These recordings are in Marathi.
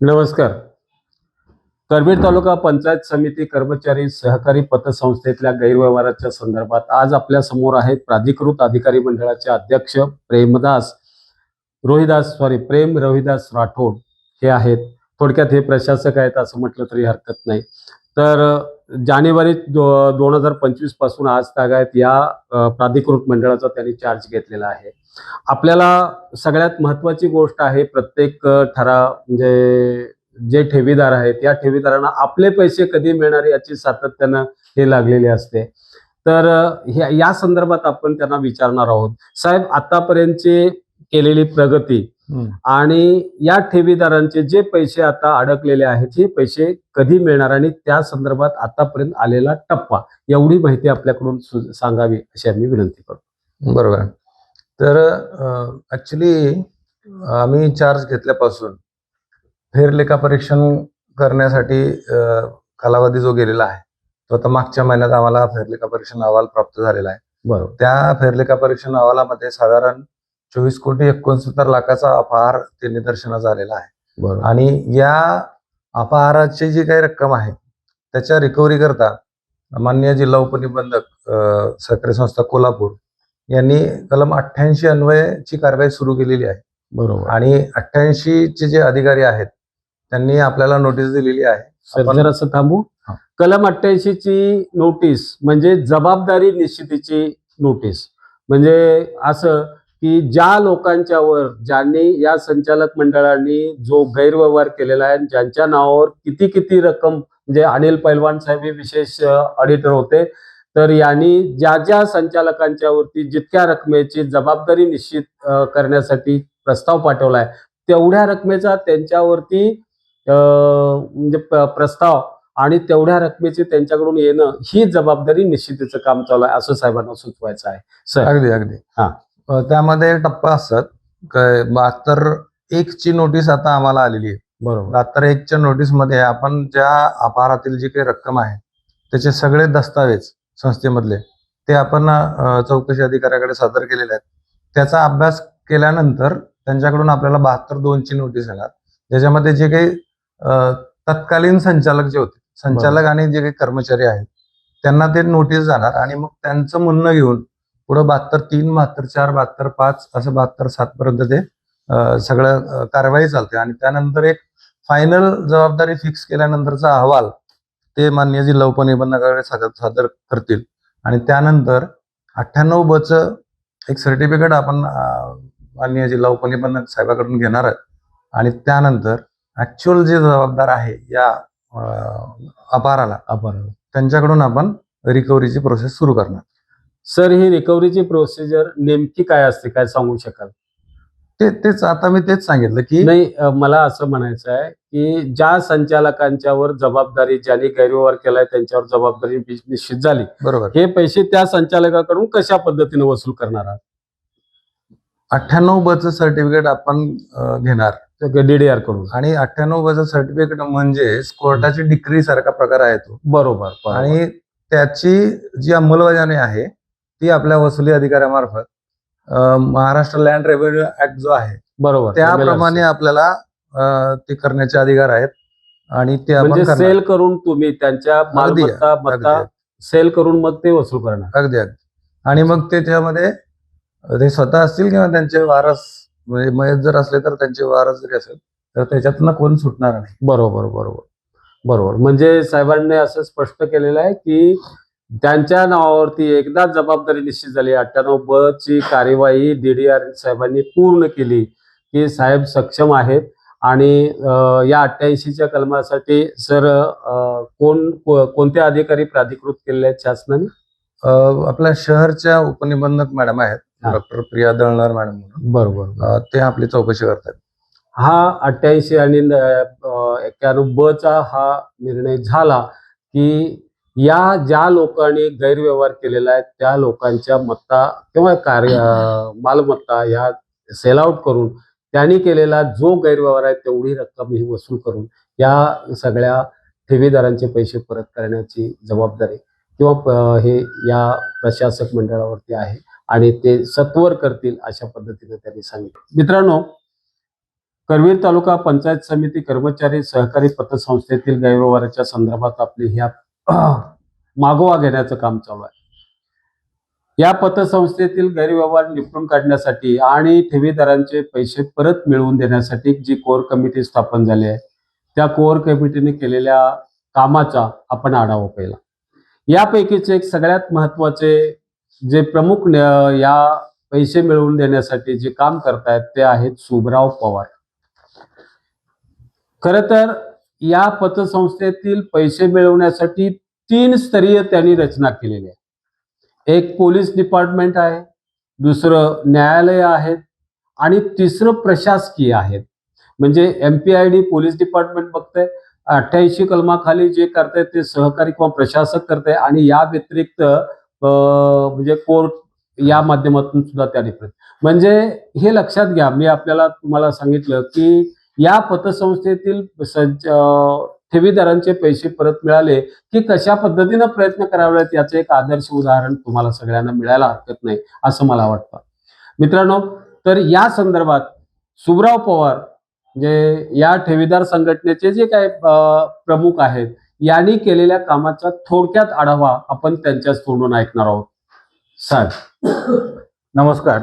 नमस्कार. करबीर तालुका पंचायत समिती कर्मचारी सहकारी पतसंस्थेतल्या गैरव्यवहाराच्या संदर्भात आज आपल्यासमोर आहेत प्राधिकृत अधिकारी मंडळाचे अध्यक्ष प्रेमदास रोहिदास सॉरी प्रेम रोहिदास राठोड हे आहेत. थोडक्यात हे प्रशासक आहेत असं म्हटलं तरी हरकत नाही. तर जानेवारी दो दोन हजार पंचवीसपासून आज तागायत या प्राधिकृत मंडळाचा त्यांनी चार्ज घेतलेला आहे. आपल्याला सगळ्यात महत्वाची गोष्ट आहे प्रत्येक अ, ठराव म्हणजे जे ठेवीदार आहेत या ठेवीदारांना आपले पैसे कधी मिळणार याची सातत्यानं हे लागलेले असते. तर या संदर्भात आपण त्यांना विचारणार आहोत. साहेब आतापर्यंतची केलेली प्रगती आणि या ठेवीदारांचे जे पैसे आता अडकलेले आहेत हे पैसे कधी मिळणार आणि त्या संदर्भात आतापर्यंत आलेला टप्पा एवढी माहिती आपल्याकडून सांगावी अशी आम्ही विनंती करतो. बरोबर. तर ऍक्च्युली आम्ही चार्ज घेतल्यापासून फेरलेखा परीक्षण करण्यासाठी कालावधी जो गेलेला आहे तो आता मागच्या महिन्यात आम्हाला फेरलेखा परीक्षण अहवाल प्राप्त झालेला आहे. बरोबर. त्या फेरलेखा परीक्षण अहवालामध्ये साधारण चोवीस कोटी एकोणसत्तर लाखाचा अपहार ते निदर्शनास आलेला आहे. बरोबर. आणि या अपहाराची जी काही रक्कम आहे त्याच्या रिकव्हरी करता माननीय जिल्हा उपनिबंधक सहकारी संस्था कोल्हापूर यांनी कलम अठ्ठ्याऐंशी अन्वयची कारवाई सुरू केलेली आहे. बरोबर. आणि अठ्ठ्याऐंशी चे जे अधिकारी आहेत त्यांनी आपल्याला नोटीस दिलेली आहे. सर आपण- असं थांबू. हा. कलम अठ्ठ्याऐंशी ची नोटीस म्हणजे जबाबदारी निश्चितीची नोटीस म्हणजे असं की ज्या लोकांच्यावर ज्यांनी या संचालक मंडळाने जो गैरव्यवहार केलेला आहे ज्यांच्या नावावर किती किती रक्कम म्हणजे अनिल पैलवान साहेब हे विशेष ऑडिटर होते तर यांनी ज्या ज्या संचालकांच्या वरती जितक्या रकमेची जबाबदारी निश्चित करण्यासाठी प्रस्ताव पाठवलाय तेवढ्या रकमेचा त्यांच्यावरती म्हणजे प्रस्ताव आणि तेवढ्या रकमेचे त्यांच्याकडून येणं ही जबाबदारी निश्चितीचं काम चालू आहे असं साहेबांना सुचवायचं आहे. सर. अगदी अगदी. हा. त्यामध्ये टप्पा असतात काय बहात्तर एक ची नोटीस आता आम्हाला आलेली आहे. बरोबर. बहात्तर एकच्या नोटीसमध्ये आपण ज्या अपहारातील जी काही रक्कम आहे त्याचे सगळे दस्तावेज संस्थेमधले. ते आपण चौकशी अधिकाऱ्याकडे सादर केलेले आहेत. त्याचा अभ्यास केल्यानंतर त्यांच्याकडून आपल्याला बहात्तर दोनची नोटीस येणार. ज्याच्यामध्ये जे काही तत्कालीन संचालक जे होते संचालक आणि जे काही कर्मचारी आहेत त्यांना ते नोटीस जाणार आणि मग त्यांचं म्हणणं घेऊन पुढं बहात्तर तीन बहात्तर चार बहात्तर पाच असं बहात्तर सात पर्यंत ते सगळं कारवाई चालते. आणि त्यानंतर एक फायनल जबाबदारी फिक्स केल्यानंतरचा अहवाल ते मान्य जिल्हा उपनिबंधकाकडे सादर सादर करतील. आणि त्यानंतर अठ्ठ्याण्णव बच एक सर्टिफिकेट आपण माननीय जिल्हा उपनिबंधक साहेबाकडून घेणार आहे आणि त्यानंतर ऍक्च्युअल जे जबाबदार आहे या अं, अपहाराला आभार त्यांच्याकडून आपण रिकव्हरीची प्रोसेस सुरू करणार. सर ही रिकव्हरीची प्रोसिजर नेमकी काय असते? काय सांगू शकाल? ते तेच आता मी तेच सांगितलं की नाही अ, मला असं म्हणायचं आहे की ज्या संचालकांच्यावर जबाबदारी ज्यांनी गैरव्यवहार केलाय त्यांच्यावर जबाबदारी नि- निश्चित झाली. बरोबर. हे पैसे त्या संचालकाकडून कशा पद्धतीने वसूल करणार आहात? अठ्ठ्याण्णव बच सर्टिफिकेट आपण अं, घेणार. डीडीआरकडून. आणि अठ्ठ्याण्णव बच सर्टिफिकेट म्हणजे कोर्टाची डिक्री सारखा प्रकार आहे तो. बरोबर बरोबर. आणि त्याची जी अंमलबजावणी आहे ती आपल्या वसुली अधिकाऱ्यामार्फत महाराष्ट्र लँड रेव्हेन्यू ऍक्ट जो आहे बरोबर. त्याप्रमाणे आपल्याला ते करण्याचे अधिकार आहेत. आणि ते आपण म्हणजे. सेल करून तुम्ही त्यांच्या मालमत्ता सेल करून मग ते वसूल करणार. अगदी अगदी. आणि मग ते त्यामध्ये ते स्वतः असतील किंवा त्यांचे वारस म्हणजे मयत जर असले तर त्यांचे वारस जरी असेल तर त्याच्यातनं कोण सुटणार नाही. बरोबर बरोबर. बरोबर. म्हणजे साहेबांनी असं स्पष्ट केलेलं आहे की त्यांच्या नावावरती एकदा जबाबदारी निश्चित झाली. अठ्ठ्याण्णव ब ची कार्यवाही डीडीआर साहेबांनी पूर्ण केली की साहेब सक्षम आहेत. आणि या अठ्ठ्याऐंशीच्या कलमासाठी सर कोण कोणते अधिकारी प्राधिकृत केलेले आहेत शासनाने? आपल्या शहरच्या उपनिबंधक मॅडम आहेत. Doctor Priya Dalnar madam. म्हणून बरोबर ते आपली चौकशी करतात हा अठ्ठ्याऐंशी आणि एक्क्याण्णव ब चा हा निर्णय झाला की या ज्या लोकांनी गैरव्यवहार केलेला आहे त्या लोकांच्या मत्ता किंवा कार्य मालमत्ता ह्या सेल आउट करून त्यांनी केलेला जो गैरव्यवहार आहे तेवढी रक्कम ही वसूल करून या सगळ्या ठेवीदारांचे पैसे परत करण्याची जबाबदारी किंवा हे या प्रशासक मंडळावरती आहे आणि ते सत्वर करतील अशा पद्धतीने त्यांनी सांगितलं. मित्रांनो करवीर तालुका पंचायत समिती कर्मचारी सहकारी पतसंस्थेतील गैरव्यवहाराच्या संदर्भात आपली ह्या मागोवा घेण्याचं काम चालू आहे. या पतसंस्थेतील गैरव्यवहार निपटून काढण्यासाठी आणि ठेवीदारांचे पैसे परत मिळवून देण्यासाठी जी कोर कमिटी स्थापन झाली आहे त्या कोर कमिटीने केलेल्या कामाचा आपण आढावा पहिला. यापैकीचे एक सगळ्यात महत्त्वाचे जे प्रमुख या पैसे मिळवून देण्यासाठी जे काम करतायत ते आहेत सुबराव पवार. खर तर या पतसंस्थेतील पैसे मिळवण्यासाठी तीन स्तरीय त्यांनी रचना केलेली आहे. एक पोलीस डिपार्टमेंट आहे दुसरं न्यायालय आहेत आणि तिसरं प्रशासकीय आहेत. म्हणजे M P I D police department बघतंय अठ्ठ्याऐंशी कलमाखाली जे करतायत ते सहकारी किंवा प्रशासक करते आणि या व्यतिरिक्त म्हणजे कोर्ट या माध्यमातून सुद्धा त्यांनी म्हणजे हे लक्षात घ्या मी आपल्याला तुम्हाला सांगितलं की या पतसंस्थेतील ठेवीदारांचे पैसे परत मिळाले की कशा पद्धतीनं प्रयत्न करावेत याचं एक आदर्श उदाहरण तुम्हाला सगळ्यांना मिळायला हरकत नाही असं मला वाटतं. मित्रांनो तर या संदर्भात सुबराव पवार जे या ठेवीदार संघटनेचे जे काही प्रमुख आहेत यांनी केलेल्या कामाचा थोडक्यात आढावा आपण त्यांच्याच तोंडून ऐकणार आहोत. सर नमस्कार.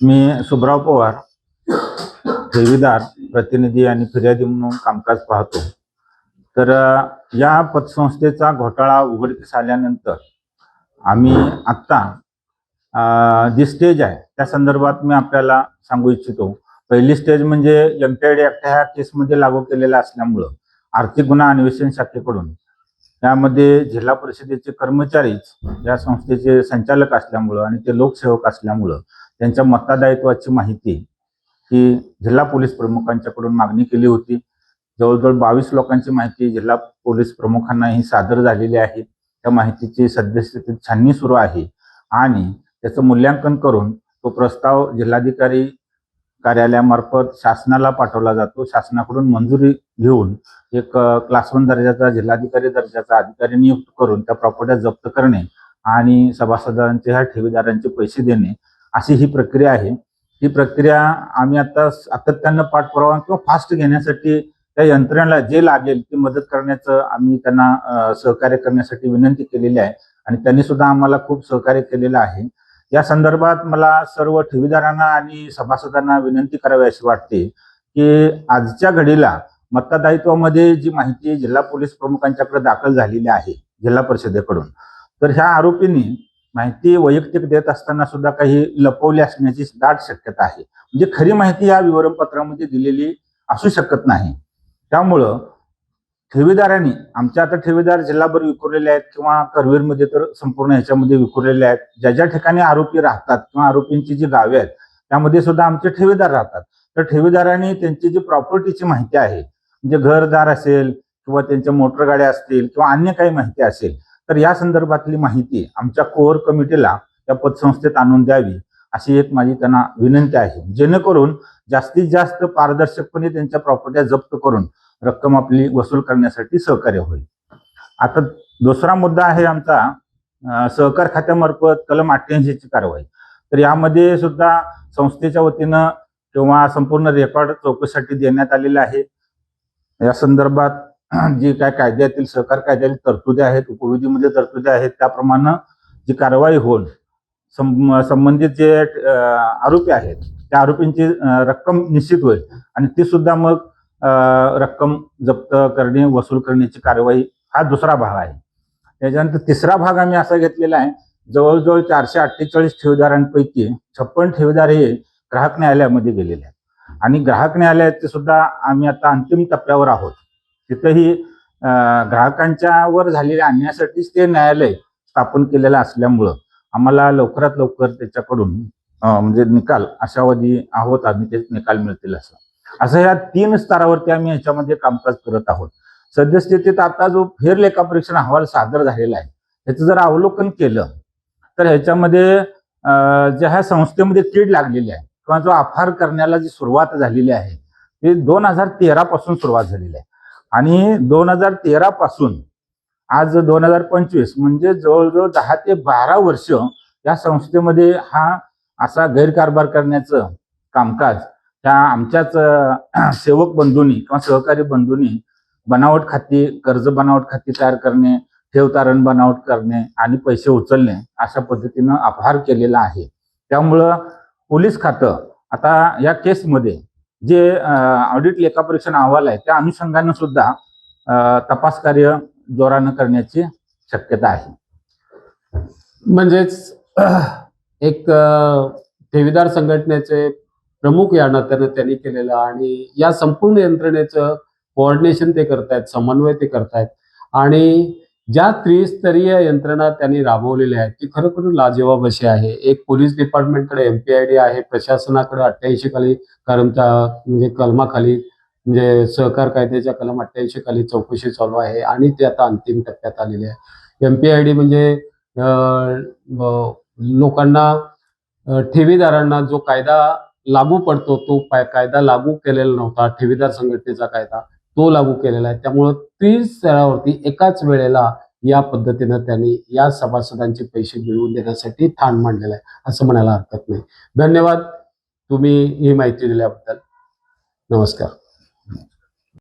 मी सुबराव पवार ठेवीदार प्रतिनिधी आणि फिर्यादी म्हणून कामकाज पाहतो. तर या पतसंस्थेचा घोटाळा उघडकीस आल्यानंतर आम्ही आत्ता जी स्टेज आहे त्या संदर्भात मी आपल्याला सांगू इच्छितो. पहिली स्टेज म्हणजे एमपीआयडी ऍक्ट ह्या केसमध्ये लागू केलेला असल्यामुळं आर्थिक गुन्हा अन्वेषण शाखेकडून त्यामध्ये जिल्हा परिषदेचे कर्मचारीच या संस्थेचे संचालक असल्यामुळं आणि ते लोकसेवक असल्यामुळं त्यांच्या मतदायित्वाची माहिती ही जिल्हा पोलीस प्रमुखांच्याकडून मागणी केली होती. जवळजवळ बावीस लोकांची माहिती जिल्हा पोलीस प्रमुखांना ही सादर झालेली आहे. त्या माहितीची सद्यस्थितीत छाननी सुरू आहे आणि त्याचं मूल्यांकन करून तो प्रस्ताव जिल्हाधिकारी कार्यालयामार्फत शासनाला पाठवला जातो. शासनाकडून मंजुरी घेऊन एक क्लास वन दर्जाचा जिल्हाधिकारी दर्जाचा अधिकारी नियुक्त करून त्या प्रॉपर्ट्या जप्त करणे आणि सभासदांचे ह्या ठेवीदारांचे पैसे देणे अशी ही प्रक्रिया आहे. ही प्रक्रिया आम्ही आता सातत्यानं पाठपुरावा किंवा फास्ट घेण्यासाठी त्या यंत्रणेला जे लागेल ती मदत करण्याचं आम्ही त्यांना सहकार्य करण्यासाठी विनंती केलेली आहे. आणि त्यांनी सुद्धा आम्हाला खूप सहकार्य केलेलं आहे. या संदर्भात मला सर्व ठेवीदारांना आणि सभासदांना विनंती करावी अशी वाटते की आजच्या घडीला मतदायित्वामध्ये जी माहिती जिल्हा पोलीस प्रमुखांच्याकडे दाखल झालेली आहे जिल्हा परिषदेकडून तर ह्या आरोपींनी माहिती वैयक्तिक देत असताना सुद्धा काही लपवली असण्याची दाट शक्यता आहे. म्हणजे खरी माहिती या विवरणपत्रामध्ये दिलेली असू शकत नाही. त्यामुळं ठेवीदारांनी आमच्या आता ठेवीदार जिल्हाभर विखुरलेले आहेत किंवा करवीरमध्ये तर संपूर्ण ह्याच्यामध्ये विखुरलेले आहेत. ज्या ज्या ठिकाणी आरोपी राहतात किंवा आरोपींची जी गावे आहेत त्यामध्ये सुद्धा आमचे ठेवीदार राहतात. तर ठेवीदारांनी त्यांची जी प्रॉपर्टीची माहिती आहे म्हणजे घरदार असेल किंवा त्यांच्या मोटर गाड्या असतील किंवा अन्य काही माहिती असेल तर या संदर्भातली माहिती आमच्या कोअर कमिटीला त्या पतसंस्थेत आणून द्यावी अशी एक माझी त्यांना विनंती आहे. जेणेकरून जास्तीत जास्त पारदर्शकपणे त्यांच्या प्रॉपर्ट्या जप्त करून रक्कम आपली वसूल करण्यासाठी सहकार्य होईल. आता दुसरा मुद्दा आहे आमचा सहकार खात्यामार्फत कलम अठ्ठ्याऐंशीची कारवाई. तर यामध्ये सुद्धा संस्थेच्या वतीनं किंवा संपूर्ण रेकॉर्ड चौकशीसाठी देण्यात आलेलं आहे. या संदर्भात जे काय कायद्यातील सहकार कायद्यातील तरतुदी आहेत उपविधीमध्ये तरतुदी आहेत त्याप्रमाणे जी कारवाई होऊन सं- संबंधित जे आरोपी आहेत त्या आरोपींची रक्कम निश्चित होईल आणि ती सुद्धा मग रक्कम जप्त करणे वसूल करण्याची कारवाई हा दुसरा भाग आहे. त्याच्यानंतर तिसरा भाग आम्ही असा घेतलेला आहे जवळजवळ चारशे अठ्ठेचाळीस ठेवीदारांपैकी छप्पन ठेवीदार हे ग्राहक न्यायालयामध्ये गेलेले आहेत. आणि ग्राहक न्यायालयाचे सुद्धा आम्ही आता अंतिम टप्प्यावर आहोत. तिथंही ग्राहकांच्यावर झालेल्या अन्यायासाठीच ते न्यायालय स्थापन केलेलं असल्यामुळं आम्हाला लवकरात लवकर त्याच्याकडून म्हणजे निकाल आशावादी आहोत आम्ही ते निकाल मिळतील असं. असं ह्या तीन स्तरावरती आम्ही याच्यामध्ये कामकाज करत आहोत. सद्यस्थितीत आता जो फेर लेखापरीक्षण अहवाल सादर झालेला आहे त्याचं जर अवलोकन केलं तर ह्याच्यामध्ये जे ज्या ह्या संस्थेमध्ये कीड लागलेली आहे किंवा जो आफार करण्याला जी सुरुवात झालेली आहे ती दोन हजार तेरा पासून सुरुवात झालेली आहे. आणि दोन हजार तेरा पासून आज दोन हजार पंचवीस म्हणजे जवळजवळ दहा ते बारा वर्ष या संस्थेमध्ये हा असा गैरकारभार करण्याचं कामकाज त्या आमच्याच सेवक बंधूंनी किंवा सहकारी बंधूंनी बनावट खाती कर्ज बनावट खाती तयार करणे ठेव तारण बनावट करणे आणि पैसे उचलणे अशा पद्धतीनं अपहार केलेला आहे. त्यामुळं पोलीस खातं आता या केसमध्ये जे ऑडिट लेखापरीक्षण अहवाल आहे त्या अनुषंगाने सुद्धा तपास कार्य जोरानं करण्याची शक्यता आहे. म्हणजेच एक ठेवीदार संघटनेचे प्रमुख या नात्यानं त्यांनी केलेलं आणि या संपूर्ण यंत्रणेचं कोऑर्डिनेशन ते करतायत समन्वय ते करतायत. आणि ज्या त्रिस्तरीय यंत्रणा त्यांनी राबवलेल्या आहेत ती खरोखर लाजवाब अशी आहे. एक पोलीस डिपार्टमेंटकडे एमपीआयडी आहे प्रशासनाकडे अठ्ठ्याऐंशी खाली कर्मचा म्हणजे कलमाखाली म्हणजे सहकार कायद्याच्या कलम अठ्ठ्याऐंशी खाली चौकशी चालू आहे आणि ते आता अंतिम टप्प्यात आलेले आहे. एमपीआयडी म्हणजे डी म्हणजे लोकांना ठेवीदारांना जो कायदा लागू पडतो तो कायदा लागू केलेला नव्हता ठेवीदार संघटनेचा कायदा. तो लागू केलेला आहे. त्यामुळं स्तरावरती एकाच वेळेला या पद्धतीनं त्यांनी या सभासदांचे पैसे मिळवून देण्यासाठी ठाण मांडलेलं आहे असं म्हणायला हरकत नाही. धन्यवाद. तुम्ही ही माहिती दिल्याबद्दल. नमस्कार.